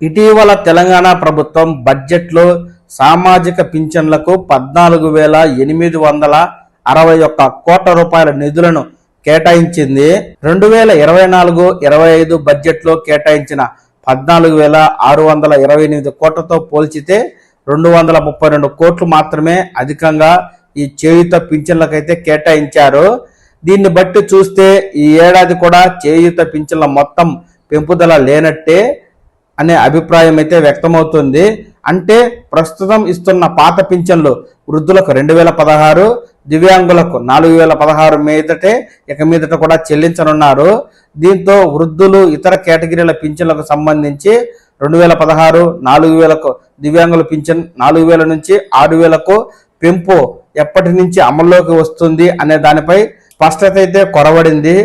ఇటీవల తెలంగాణ ప్రభుత్వం బడ్జెట్లో సామాజిక పింఛన్లకు పద్నాలుగు వేల ఎనిమిది వందల అరవై ఒక్క కోట్ల రూపాయల నిధులను కేటాయించింది. రెండు వేల ఇరవై నాలుగు ఇరవై ఐదు బడ్జెట్లో కేటాయించిన పద్నాలుగు వేల ఆరు వందల ఇరవై ఎనిమిది కోట్లతో పోల్చితే రెండు వందల ముప్పై రెండు కోట్లు మాత్రమే అధికంగా ఈ చేయుత పింఛన్లకైతే కేటాయించారు. దీన్ని బట్టి చూస్తే ఈ ఏడాది కూడా చేయుత పింఛన్ల మొత్తం పెంపుదల లేనట్టే అనే అభిప్రాయం అయితే వ్యక్తమవుతుంది. అంటే ప్రస్తుతం ఇస్తున్న పాత పింఛన్లు వృద్ధులకు రెండు వేల పదహారు దివ్యాంగులకు నాలుగు వేల పదహారు మీదటే ఇక మీదట కూడా చెల్లించనున్నారు. దీంతో వృద్ధులు ఇతర కేటగిరీల పింఛన్లకు సంబంధించి రెండు వేల పదహారు నాలుగు వేలకు దివ్యాంగుల పింఛన్ నాలుగు వేల నుంచి ఆరు వేలకు పెంపు ఎప్పటి నుంచి అమల్లోకి వస్తుంది అనే దానిపై స్పష్టత అయితే కొరవడింది.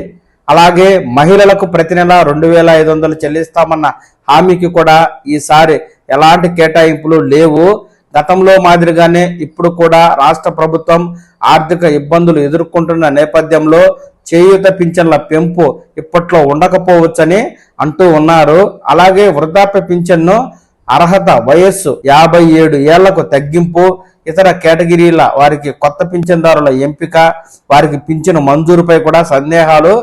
అలాగే మహిళలకు ప్రతి నెల రెండు వేల ఐదు వందలు చెల్లిస్తామన్న హామీకి కూడా ఈసారి ఎలాంటి కేటాయింపులు లేవు. గతంలో మాదిరిగానే ఇప్పుడు కూడా రాష్ట్ర ప్రభుత్వం ఆర్థిక ఇబ్బందులు ఎదుర్కొంటున్న నేపథ్యంలో చేయూత పింఛన్ల పెంపు ఇప్పట్లో ఉండకపోవచ్చని అంటూ ఉన్నారు. అలాగే వృద్ధాప్య పింఛన్ను అర్హత వయస్సు యాభై ఏడు ఏళ్ళకు తగ్గింపు ఇతర కేటగిరీల వారికి కొత్త పింఛన్దారుల ఎంపిక వారికి పింఛను మంజూరుపై కూడా సందేహాలు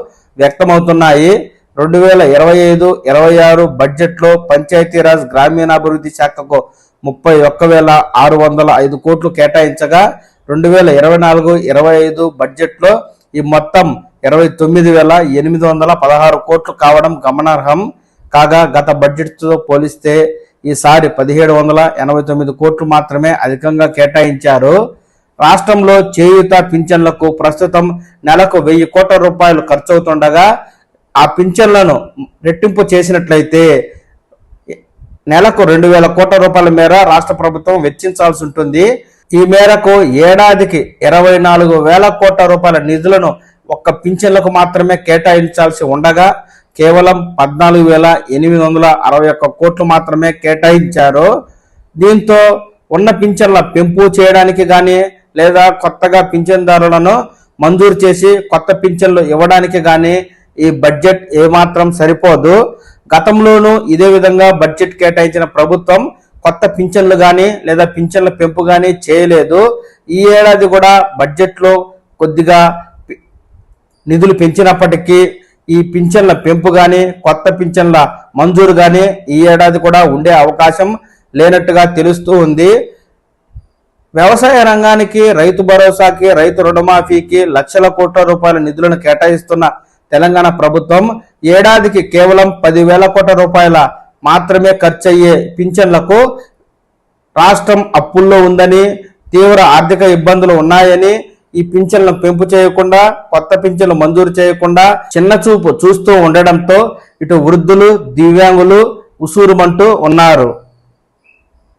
వ్యక్తమవుతున్నాయి. రెండు వేల ఇరవై ఐదు ఇరవై ఆరు బడ్జెట్లో పంచాయతీరాజ్ గ్రామీణాభివృద్ధి శాఖకు ముప్పై ఒక్క వేల ఆరు వందల ఐదు కోట్లు కేటాయించగా రెండు వేల ఇరవై నాలుగు ఇరవై ఐదు బడ్జెట్లో ఈ మొత్తం ఇరవై తొమ్మిది వేల ఎనిమిది వందల పదహారు కోట్లు కావడం గమనార్హం. కాగా గత బడ్జెట్తో పోలిస్తే ఈసారి పదిహేడు వందల ఎనభై తొమ్మిది కోట్లు మాత్రమే అధికంగా కేటాయించారు. రాష్ట్రంలో చేయూత పింఛన్లకు ప్రస్తుతం నెలకు వెయ్యి కోట్ల రూపాయలు ఖర్చు అవుతుండగా ఆ పింఛన్లను రెట్టింపు చేసినట్లయితే నెలకు రెండు వేల కోట్ల రూపాయల మేర రాష్ట్ర ప్రభుత్వం వెచ్చించాల్సి ఉంటుంది. ఈ మేరకు ఏడాదికి ఇరవై నాలుగు వేల కోట్ల రూపాయల నిధులను ఒక్క పింఛన్లకు మాత్రమే కేటాయించాల్సి ఉండగా కేవలం పద్నాలుగు వేల ఎనిమిది వందల అరవై ఒక్క కోట్లు మాత్రమే కేటాయించారు. దీంతో ఉన్న పింఛన్ల పెంపు చేయడానికి కానీ లేదా కొత్తగా పింఛన్దారులను మంజూరు చేసి కొత్త పింఛన్లు ఇవ్వడానికి కానీ ఈ బడ్జెట్ ఏమాత్రం సరిపోదు. గతంలోనూ ఇదే విధంగా బడ్జెట్ కేటాయించిన ప్రభుత్వం కొత్త పింఛన్లు కానీ లేదా పింఛన్ల పెంపు కానీ చేయలేదు. ఈ ఏడాది కూడా బడ్జెట్లో కొద్దిగా నిధులు పెంచినప్పటికీ ఈ పింఛన్ల పెంపు కానీ కొత్త పింఛన్ల మంజూరు కానీ ఈ ఏడాది కూడా ఉండే అవకాశం లేనట్టుగా తెలుస్తూ ఉంది. వ్యవసాయ రంగానికి రైతు భరోసాకి రైతు రుణమాఫీకి లక్షల కోట్ల రూపాయల నిధులను కేటాయిస్తున్న తెలంగాణ ప్రభుత్వం ఏడాదికి కేవలం పదివేల కోట్ల రూపాయల మాత్రమే ఖర్చయ్యే పింఛన్లకు రాష్ట్రం అప్పుల్లో ఉందని తీవ్ర ఆర్థిక ఇబ్బందులు ఉన్నాయని ఈ పింఛన్లను పెంపు చేయకుండా కొత్త పింఛన్లు మంజూరు చేయకుండా చిన్న చూపు చూస్తూ ఉండడంతో ఇటు వృద్ధులు దివ్యాంగులు ఉసూరుమంటూ ఉన్నారు.